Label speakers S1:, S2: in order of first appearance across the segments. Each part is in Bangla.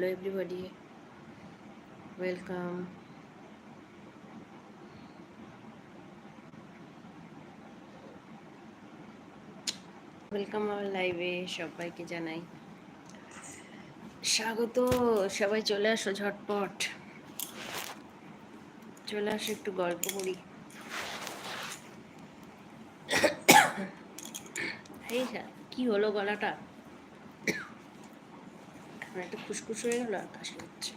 S1: hello, everybody. Welcome. ওয়েলকাম আমার লাইভে সবাইকে জানাই। স্বাগত, সবাই চলে আসো ঝটপট। চলে আসো, একটু গল্প করি। এই কি হলো গলাটা? একটা খুসখুস হয়ে গেল আর কাশি হচ্ছে।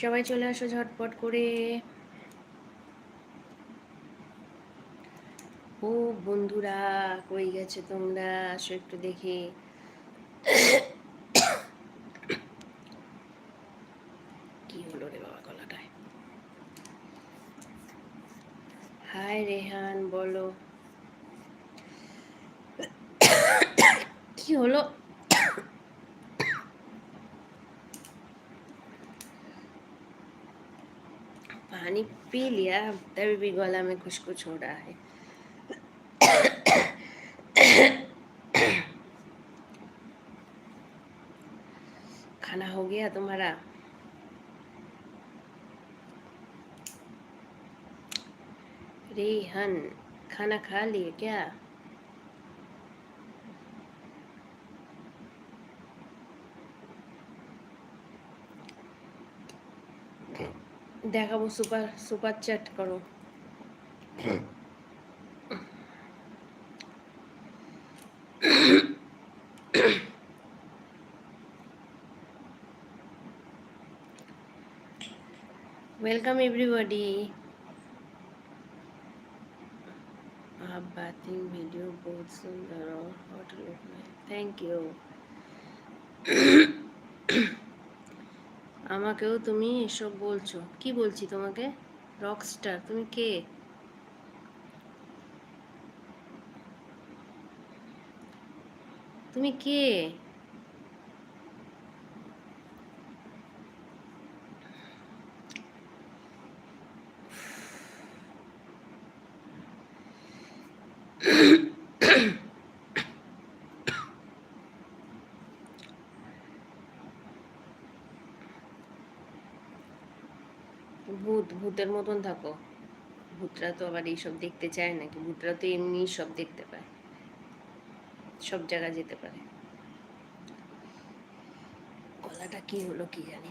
S1: সবাই চলে আসো ঝটপট করে। ও বন্ধুরা, কই গেছে তোমরা? আসো একটু দেখে। पानी पी लिया, तभी भी गला में कुछ कुछ हो रहा है। खाना हो गया तुम्हारा? रेहन, खाना खा लिए क्या? দেখাবো সুপার সুপার চ্যাট করো वेलकम एवरीबॉडी आप बातिंग वीडियो बहुत सुंदर और हॉट लुक में थैंक यू আমাকেও তুমি এসব বলছো। কি বলছি তোমাকে? রকস্টার তুমি কে? তুমি কে? ভূতের মতন থাকো। ভূতরা তো আবার এইসব দেখতে চায় নাকি ভূতরা তো এমনি সব দেখতে পায়। সব জায়গা যেতে পারে। গলাটা কি হলো কি জানি।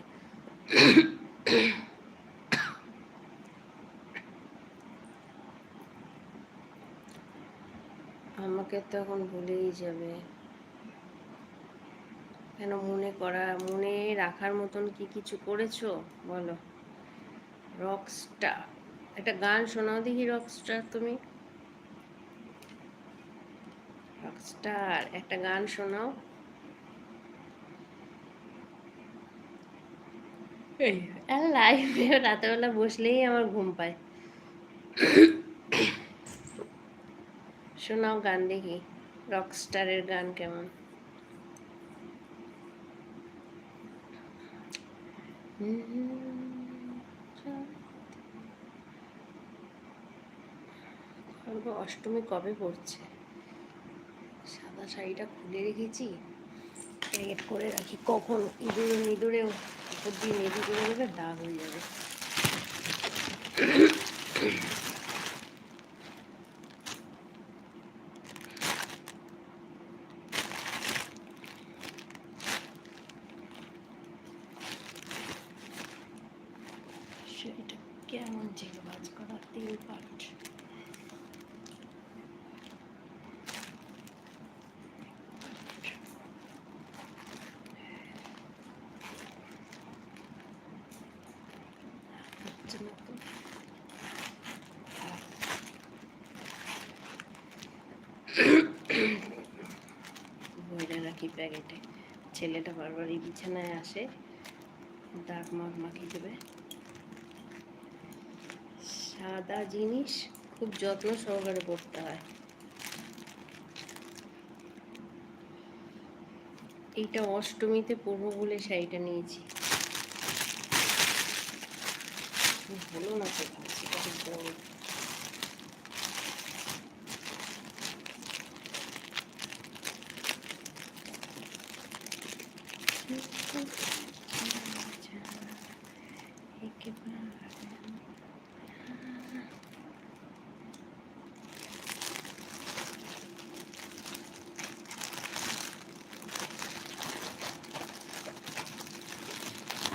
S1: আমাকে তো এখন ভুলেই যাবে। কেন মনে করা, মনে রাখার মতন কি কিছু করেছ? বলো। রকস্টার একটা গান শোনাও দেখি রকস্টার তুমি? রকস্টার একটা গান শোনাও। লাইভে রাতেরবেলা বসলেই আমার ঘুম পায়। শোনাও গান দেখি রকস্টারের গান কেমন? হুম অষ্টমী কবে পড়ছে? সাদা শাড়িটা খুলে রেখেছি, প্যাকেট করে রাখি। কখন? ইঁদুরে নিদুরে করে দেবে, দাগ হয়ে যাবে সেটা কেমন ছিল ভাজ করা তেল পাট বইটা রাখি প্যাকেটে। ছেলেটা বারবার এই বিছানায় আসে, দাগ মাগ মাখিয়ে দেবে। সাদা জিনিস খুব যত্ন সহকারে পড়তে হয়। এইটা অষ্টমীতে পরবো বলে শাড়িটা নিয়েছি। ভালো না তো সেটা খুব বড়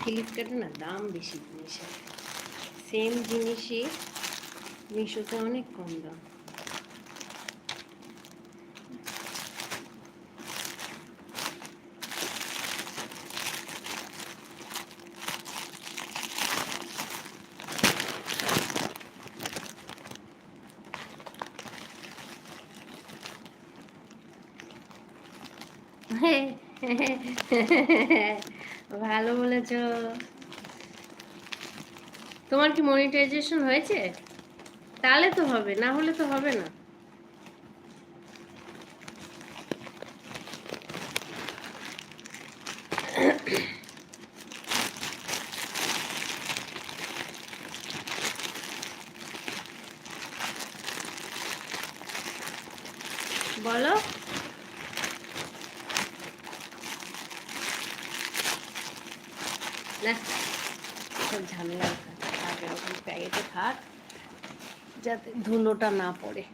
S1: ফ্লিপকার্টে না দাম বেশি জিনিসের সেম জিনিসই মিশোতে অনেক কম দাম। ভালো বলেছ। তোমার কি মনিটাইজেশন হয়েছে? তাহলে তো হবে না হলে তো হবে না বলো না সব ঝামেলা থাক এরকম প্যাকেটে থাক যাতে ধুলোটা না পড়ে।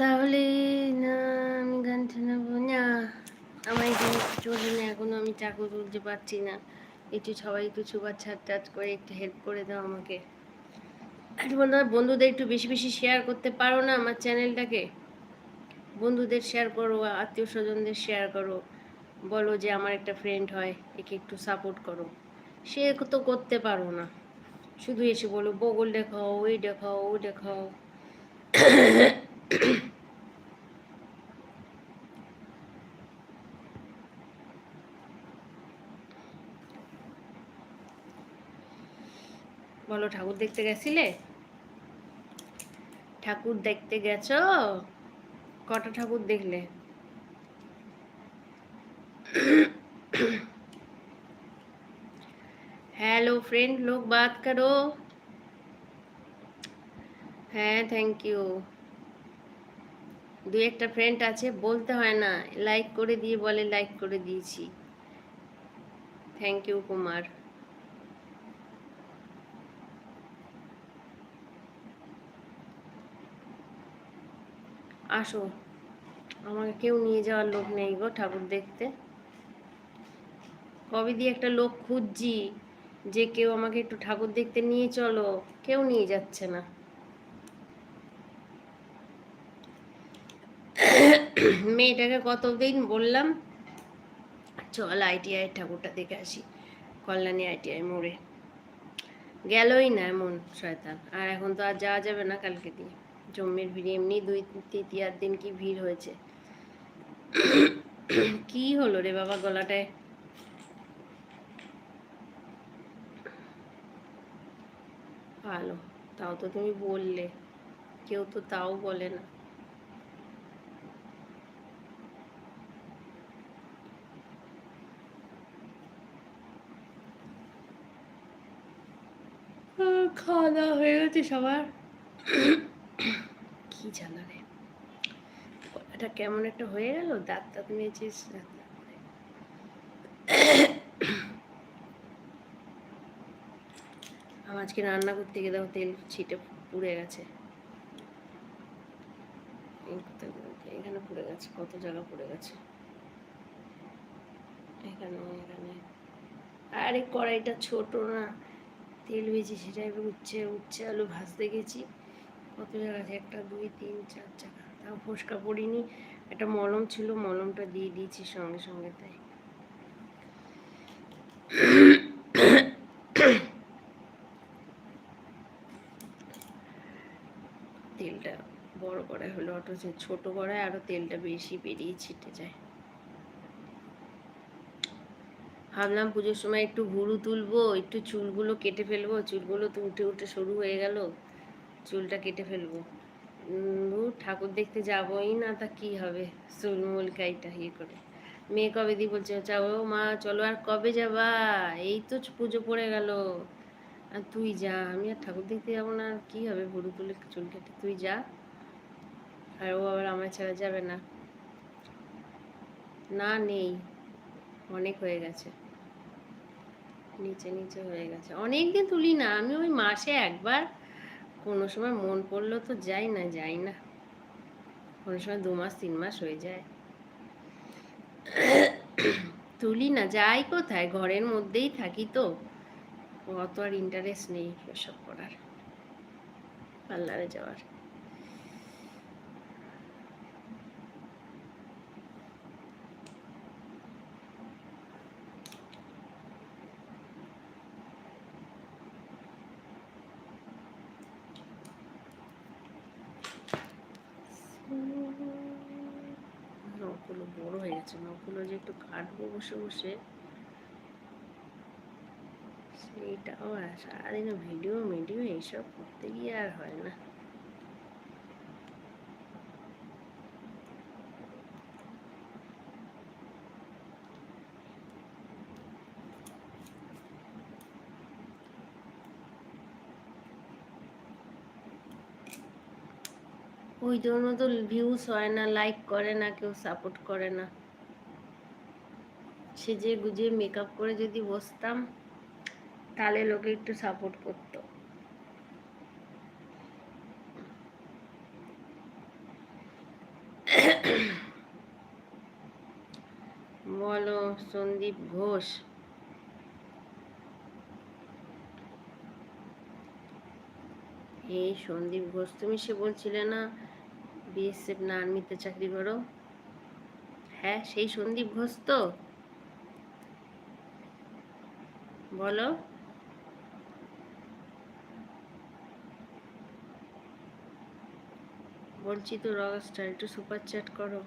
S1: তাহলে না, আমি গান শোনাবো না, আমার এখানে চলে না এখনও আমি চাকু তুলতে পারছি না। একটু সবাই একটু ছুপার ছাট টাট করে একটু হেল্প করে দাও আমাকে। একটু বন্ধু বন্ধুদের একটু বেশি বেশি শেয়ার করতে পারো না আমার চ্যানেলটাকে বন্ধুদের শেয়ার করো আত্মীয় স্বজনদের শেয়ার করো। বলো যে আমার একটা ফ্রেন্ড হয়, একে একটু সাপোর্ট করো। সে তো করতে পারো না। শুধু এসে বলো বগল দেখাও, ওই দেখাও ওই দেখাও। বলো, ঠাকুর দেখতে গেছিলে? ঠাকুর দেখতে গেছো? কটা ঠাকুর দেখলে? हेलो फ्रेंड लोग बात करो হ্যাঁ থ্যাংক ইউ দু একটা ফ্রেন্ড আছে বলতে হয় না লাইক করে দিয়ে বলে লাইক করে দিয়েছি থ্যাংক ইউ কুমার আসো আমাকে কেউ নিয়ে যাওয়ার লোক নেই গো ঠাকুর দেখতে কবে দিয়ে একটা লোক খুঁজছি যে কেউ আমাকে একটু ঠাকুর দেখতে নিয়ে চলো, কেউ নিয়ে যাচ্ছে না। মেয়েটাকে কতদিন বললাম? চল আইটিআই ঠাকুরটা দেখে আসি, কল্যাণী আইটিআই মোড়ে। গেলই না এমন শয়তান, আর এখন তো আর যাওয়া যাবে না কালকে দিয়ে। জম্মের ভিড় এমনি দুই তৃতীয়ার দিন কি ভিড় হয়েছে। কি হলো রে বাবা গলাটায়? ভালো। তাও তো তুমি বললে। কেউ তো তাও বলে না। খাওয়া দাওয়া হয়ে গেছে সবার। কি জানা রে কেমন একটা হয়ে গেল? দাঁত দাঁত মেয়েছিস আমার আজকে রান্না করতে দেখো তেল ছিটে পুড়ে গেছে। এখানে পুড়ে গেছে, কত জায়গা পুড়ে গেছে। এখানে এখানে। আরে কড়াইটা ছোট না, তেল ভেজে সেটা এবার উচ্ছে উচ্ছে আলু ভাজতে গেছি। কত জায়গা আছে? একটা, দুই, তিন, চার জায়গা তাও ফোসকা পড়িনি, একটা মলম ছিল, মলমটা দিয়ে দিয়েছি সঙ্গে সঙ্গে তাই তেলটা বড় কড়াই হলো, অথচ ছোট কড়াই আরও তেলটা বেশি বেরিয়ে ছিটে যায়। ভাবলাম পুজোর সময় একটু ভুরু তুলবো, একটু চুলগুলো কেটে ফেলব। চুলগুলো তো উঠে উঠে সরু হয়ে গেল, চুলটা কেটে ফেলব। ঠাকুর দেখতে যাবোই না, তা কি হবে? চুলমুল কাইটা ইয়ে করে। মেয়ে কবে দি বলছে যাও মা, চলো আর কবে যাবা? এই তো পুজো পড়ে গেল। আর তুই যা, আমি আর ঠাকুর দেখতে যাব না, আর কি হবে? ভুরু তুলে চুল কেটে, তুই যা। আর ও আবার আমার ছাড়া যাবে না। না নেই। অনেক হয়ে গেছে। নিচে নিচে হয়ে গেছে। অনেক দিন তুলি না। আমি ওই মাসে একবার, কোনো সময় মন পড়ল তো যাই না যাই না। কোনো সময় দু মাস, তিন মাস হয়ে যায়। তুলি না, যাই কোথায়? ঘরের মধ্যেই থাকি তো। অত আর ইন্টারেস্ট নেই এসব করার। পার্লারে যাওয়ার। নখগুলো বড় হয়ে গেছে, নখগুলো যে একটু কাটবো বসে বসে, সেইটাও সারাদিনে ভিডিও মিডিও এইসব করতে গিয়ে আর হয় না। ওই জন্য তো ভিউজ হয় না লাইক করে না, কেউ সাপোর্ট করে না। সেজে গুজে মেকআপ করে যদি বসতাম, তাহলে লোকে একটু সাপোর্ট করতো। বলো, সন্দীপ ঘোষ। এই সন্দীপ ঘোষ, তুমি সে বলছিলে না বিএসএফ না আর্মিতে চাকরি করো? হ্যাঁ সেই সন্দীপ ঘোষ তো। বলো। বলছি তো রকস্টার একটু সুপার চ্যাট করো।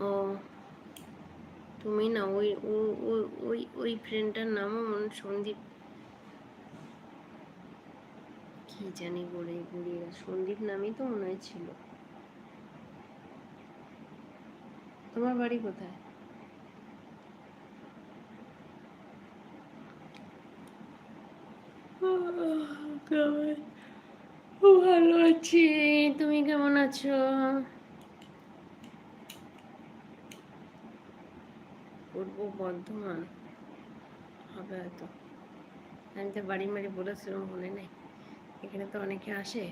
S1: ও তুমি না ওই ও- ও- ওই ওই ফ্রেন্ডটার নামও মনে হয় সন্দীপ। কি জানি বলে গুড়িয়ে সন্দীপ নামই তো মনে হয় ছিল। তোমার বাড়ি কোথায়? ভালো আছি। তুমি কেমন আছো? পূর্ব বর্ধমান। হবে হয়তো। আমি তো বাড়ি মারি বলেছিলাম মনে নেই। এখানে তো অনেকে আসে।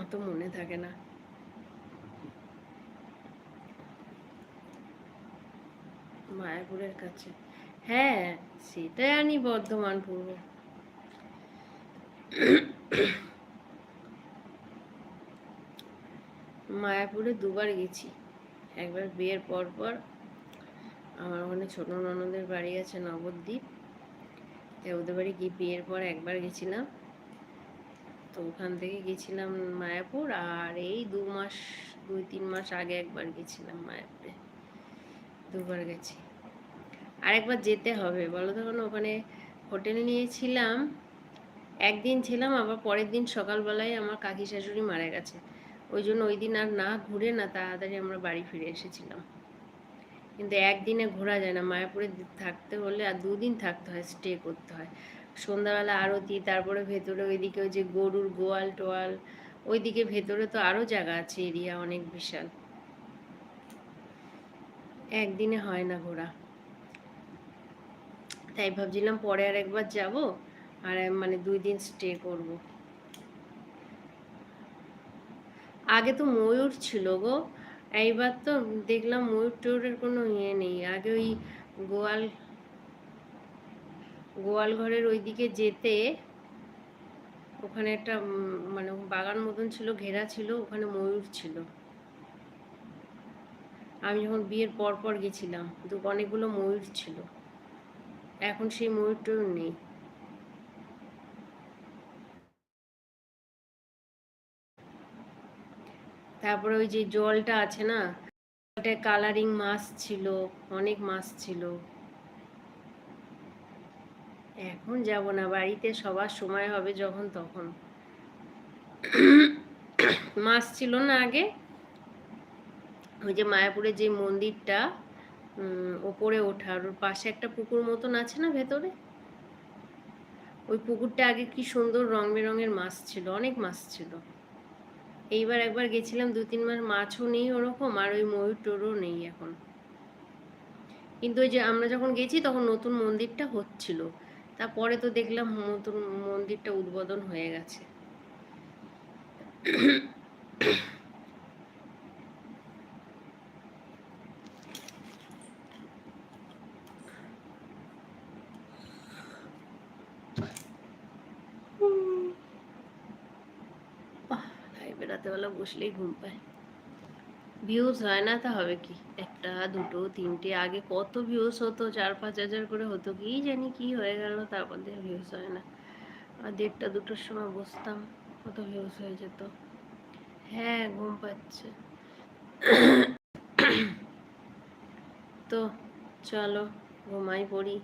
S1: অত মনে থাকে না। মায়াপুরের কাছে। হ্যাঁ সেটাই আনি বর্ধমান পূর্ব। মায়াপুরে দুবার গেছি। একবার বিয়ের পর পর আমার ওখানে ছোট ননদের বাড়ি আছে নবদ্বীপ। ওদের বাড়ি গিয়ে বিয়ের পর একবার গেছিলাম। তো ওখান থেকে গেছিলাম মায়াপুর আর এই দু মাস, দুই, তিন মাস আগে একবার গেছিলাম মায়াপুরে। দুবার গেছি। আরেকবার যেতে হবে, বলো তখন ওখানে হোটেল নিয়েছিলাম। একদিন ছিলাম, আবার পরের দিন সকালবেলায় আমার কাকি শাশুড়ি মারা গেছে। ওই জন্য ওই দিন আর না ঘুরে না তাড়াতাড়ি আমরা বাড়ি ফিরে এসেছিলাম। কিন্তু একদিনে ঘোরা যায় না। মায়াপুরে থাকতে হলে আর দুদিন থাকতে হয় স্টে করতে হয়। সন্ধ্যাবেলা আরতি, তারপরে ভেতরে ওইদিকে ওই যে গরুর গোয়াল টোয়াল, ওইদিকে ভেতরে তো আরও জায়গা আছে, এরিয়া অনেক বিশাল। একদিনে হয় না ঘোরা। তাই ভাবছিলাম পরে আর একবার যাব, আর মানে দুই দিন স্টে করব। আগে তো ময়ূর ছিল গো এইবার তো দেখলাম ময়ূর টয়ূরের কোনো ইয়ে নেই। আগে ওই গোয়াল গোয়াল ঘরের ওইদিকে যেতে ওখানে একটা মানে বাগান মতন ছিল, ঘেরা ছিল, ওখানে ময়ূর ছিল। আমি যখন বিয়ের পর পর গেছিলাম তো অনেকগুলো ময়ূর ছিল। এখন সেই ময়ূর টয়ূর নেই। তারপরে ওই যে জলটা আছে না, জলটায় কালারিং মাছ ছিল, অনেক মাছ ছিল। এখন যাব না, বাড়িতে সবার সময় হবে যখন তখন। মাছ ছিল না আগে। ওই যে মায়াপুরে যে মন্দিরটা ওপরে ওঠার ওর পাশে একটা পুকুর মতন আছে না ভেতরে? ওই পুকুরটা আগে কি সুন্দর রং বেরঙের মাছ ছিল, অনেক মাছ ছিল। এইবার একবার গেছিলাম দু তিন মাস মাছও নেই ওরকম আর ওই ময়ূর টোরও নেই এখন। কিন্তু ওই যে আমরা যখন গেছি তখন নতুন মন্দিরটা হচ্ছিল। তারপরে তো দেখলাম নতুন মন্দিরটা উদ্বোধন হয়ে গেছে লাইভে রাতেবেলা বসলেই ঘুম পায়। ভিউজ হয় না তা হবে কি? একটা, দুটো, তিনটে, আগে কত ভিউজ হতো, চার, পাঁচ হাজার করে হতো, কি জানি কি হয়ে গেল, তারপর দিয়ে ভিউজ হয় না। আর দেড়টা, দুটোর সময় বসতাম, কত ভিউজ হয়ে যেত। হ্যাঁ ঘুম পাচ্ছে। তো চলো, ঘুমাই পড়ি।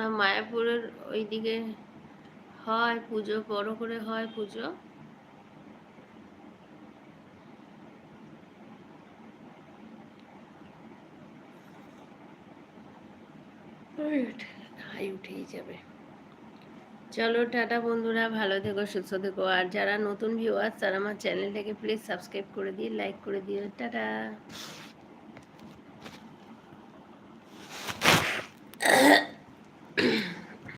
S1: আর মায়াপুরের ওইদিকে হয় পুজো বড় করে হয় পুজো। উঠেই যাবে। চলো টাটা বন্ধুরা ভালো থেকো সুস্থ থেকো। আর যারা নতুন ভিউয়ার্স তারা আমার চ্যানেলটাকে প্লিজ সাবস্ক্রাইব করে দিয়ে লাইক করে দিও। টাটা।